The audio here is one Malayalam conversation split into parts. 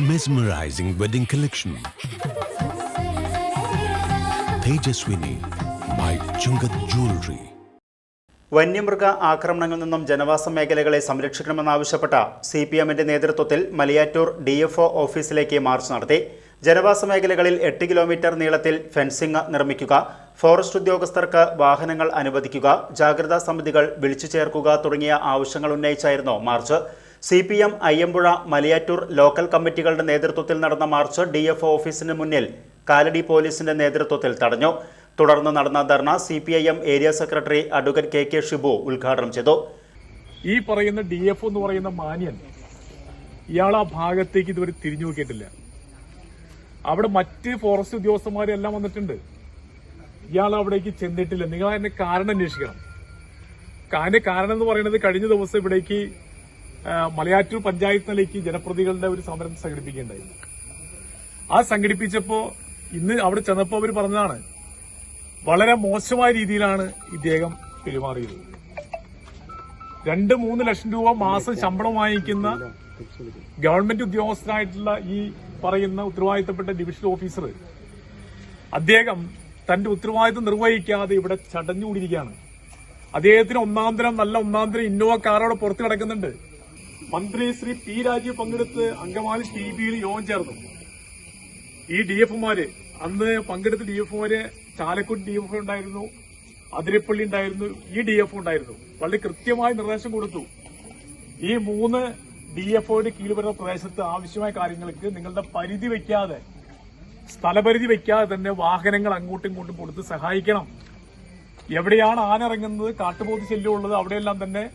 mesmerizing wedding collection. Tejaswini by Chungat Jewelry. വന്യമൃഗ ആക്രമണങ്ങളിൽ നിന്നും ജനവാസ മേഖലകളെ സംരക്ഷിക്കണമെന്നാവശ്യപ്പെട്ട സി പി എമ്മിന്റെ നേതൃത്വത്തിൽ മലയാറ്റൂർ ഡി എഫ് ഒ ഓഫീസിലേക്ക് മാർച്ച് നടത്തി ജനവാസ മേഖലകളിൽ എട്ട് കിലോമീറ്റർ നീളത്തിൽ ഫെൻസിംഗ് നിർമ്മിക്കുക ഫോറസ്റ്റ് ഉദ്യോഗസ്ഥർക്ക് വാഹനങ്ങൾ അനുവദിക്കുക ജാഗ്രതാ സമിതികൾ വിളിച്ചു ചേർക്കുക തുടങ്ങിയ ആവശ്യങ്ങൾ ഉന്നയിച്ചായിരുന്നു march C P M Ayyampuzha Malayattoor local കമ്മിറ്റികളുടെ നേതൃത്വത്തിൽ നടന്ന മാർച്ച് ഡി എഫ് ഓഫീസിന് മുന്നിൽ കാലടി പോലീസിന്റെ നേതൃത്വത്തിൽ തടഞ്ഞു. തുടർന്ന് നടന്ന dharna C P I M area secretary advocate K K Shibu ഉദ്ഘാടനം ചെയ്തു. ഈ പറയുന്ന ഡി എഫ് എന്ന് പറയുന്ന മാന്യൻ ഇയാൾ ആ ഭാഗത്തേക്ക് ഇതുവരെ തിരിഞ്ഞു നോക്കിയിട്ടില്ല. അവിടെ മറ്റ് ഫോറസ്റ്റ് ഉദ്യോഗസ്ഥന്മാരെല്ലാം വന്നിട്ടുണ്ട്. ഇയാൾ അവിടേക്ക് ചെന്നിട്ടില്ല. നിങ്ങൾ അതിന്റെ കാരണം അന്വേഷിക്കണം. അതിന്റെ കാരണം എന്ന് പറയുന്നത് കഴിഞ്ഞ ദിവസം ഇവിടേക്ക് മലയാറ്റൂർ പഞ്ചായത്തിലേക്ക് ജനപ്രതികളുടെ ഒരു സമരം സംഘടിപ്പിക്കുകയുണ്ടായിരുന്നു ആ സംഘടിപ്പിച്ചപ്പോ ഇന്ന് അവിടെ ചെന്നപ്പോ അവർ പറഞ്ഞതാണ് വളരെ മോശമായ രീതിയിലാണ് ഇദ്ദേഹം പെരുമാറിയത്. രണ്ട് മൂന്ന് ലക്ഷം രൂപ മാസം ശമ്പളം വാങ്ങിക്കുന്ന ഗവൺമെന്റ് ഉദ്യോഗസ്ഥനായിട്ടുള്ള ഈ പറയുന്ന ഉത്തരവാദിത്തപ്പെട്ട ഡിവിഷണൽ ഓഫീസർ അദ്ദേഹം തന്റെ ഉത്തരവാദിത്തം നിർവഹിക്കാതെ ഇവിടെ ചടഞ്ഞുകൂടിയിരിക്കുകയാണ്. അദ്ദേഹത്തിന് ഒന്നാം തരം നല്ല ഒന്നാം തരം ഇന്നോവ കാറോടെ പുറത്ത് കിടക്കുന്നുണ്ട്. മന്ത്രി ശ്രീ പി രാജീവ് പങ്കെടുത്ത് അങ്കമാലി ടി ബിയിൽ യോഗം ചേർന്നു. ഈ ഡി എഫുമാര് അന്ന് പങ്കെടുത്ത ഡി എഫുമാര് ചാലക്കുടി ഡി എഫ് ഉണ്ടായിരുന്നു അതിരപ്പള്ളി ഉണ്ടായിരുന്നു ഈ ഡി എഫ് ഉണ്ടായിരുന്നു. വളരെ കൃത്യമായ നിർദ്ദേശം കൊടുത്തു. ഈ മൂന്ന് ഡി എഫ്ഒയുടെ കീഴിൽ പ്രദേശത്ത് ആവശ്യമായ കാര്യങ്ങൾക്ക് നിങ്ങളുടെ പരിധി വയ്ക്കാതെ സ്ഥലപരിധി വയ്ക്കാതെ തന്നെ വാഹനങ്ങൾ അങ്ങോട്ടും ഇങ്ങോട്ടും കൊടുത്ത് സഹായിക്കണം. എവിടെയാണ് ആന ഇറങ്ങുന്നത് കാട്ടുപോത്ത് ശല്യം ഉള്ളത് അവിടെയെല്ലാം തന്നെ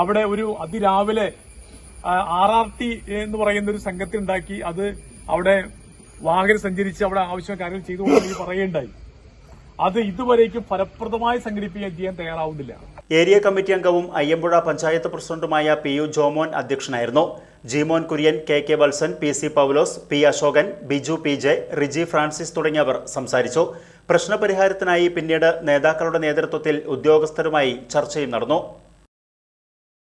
അവിടെ ഒരു അതിരാവിലെ ആർ ആർ ടി എന്ന് പറയുന്ന ഒരു സംഘത്തിനുണ്ടാക്കി അത് അവിടെ വാഹനം സഞ്ചരിച്ച് അവിടെ ആവശ്യമായ കാര്യങ്ങൾ ചെയ്തുകൊണ്ടെന്ന് പറയുകയുണ്ടായി. അത് ഇതുവരേക്കും ഫലപ്രദമായി സംഘടിപ്പിക്കാൻ ചെയ്യാൻ തയ്യാറാവുന്നില്ല. ഏരിയ കമ്മിറ്റി അംഗവും അയ്യമ്പുഴ പഞ്ചായത്ത് പ്രസിഡന്റുമായ പി യു ജോമോൻ അധ്യക്ഷനായിരുന്നു. Jimon Kurian K K Valsan P C Paulose P Ashokan Biju P J Riji Francis തുടങ്ങിയവർ സംസാരിച്ചു. പ്രശ്നപരിഹാരത്തിനായി പിന്നീട് നേതാക്കളുടെ നേതൃത്വത്തിൽ ഉദ്യോഗസ്ഥരുമായി ചർച്ചയും നടന്നു.